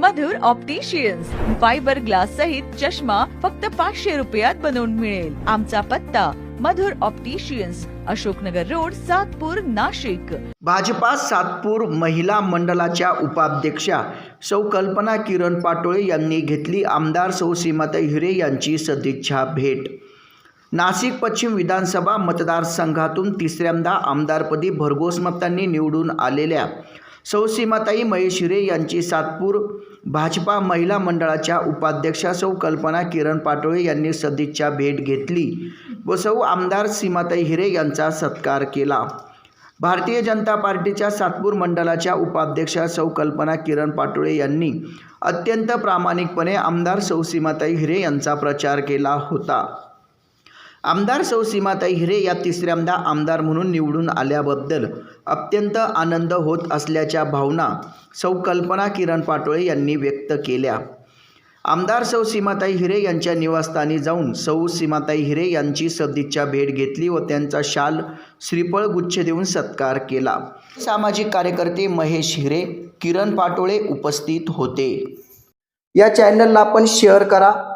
मधुर opticians fibre glass सहित चष्मा फक्त पाचशे रुपयात बनवून मिळेल. आमचा पत्ता मधुर ऑप्टिशियन्स अशोकनगर रोड सातपूर नाशिक. भाजपा सातपूर महिला मंडळाच्या उपाध्यक्षा सौ कल्पना किरण पाटोळे यांनी घेतली आमदार सौ सीमाताई हिरे यांची सदिच्छा भेट. नाशिक पश्चिम विधानसभा मतदारसंघातून तिसऱ्यांदा आमदारपदी भरघोस मतांनी निवडून आलेल्या सौ सीमाताई यांची सातपूर भाजपा महिला मंडळाच्या उपाध्यक्षा सौ कल्पना किरण पाटोळे यांनी सदिच्छा भेट घेतली व सौ आमदार सीमाताई हिरे यांचा सत्कार केला. भारतीय जनता पार्टीच्या सातपूर मंडळाच्या उपाध्यक्षा सौ कल्पना किरण पाटोळे यांनी अत्यंत प्रामाणिकपणे आमदार सौ सीमाताई हिरे यांचा प्रचार केला होता. आमदार सौ सीमाताई हिरे या तिसऱ्यांदा आमदार म्हणून निवडून आल्याबद्दल अत्यंत आनंद होत असल्याच्या भावना सौ कल्पना किरण पाटोळे यांनी व्यक्त केल्या. आमदार सौ सीमाताई हिरे यांच्या निवासस्थानी जाऊन सौ सीमाताई हिरे यांची सदिच्छा भेट घेतली व त्यांचा शाल श्रीफळ गुच्छ देऊन सत्कार केला. सामाजिक कार्यकर्ते महेश हिरे किरण पाटोळे उपस्थित होते. या चॅनलला आपण शेअर करा.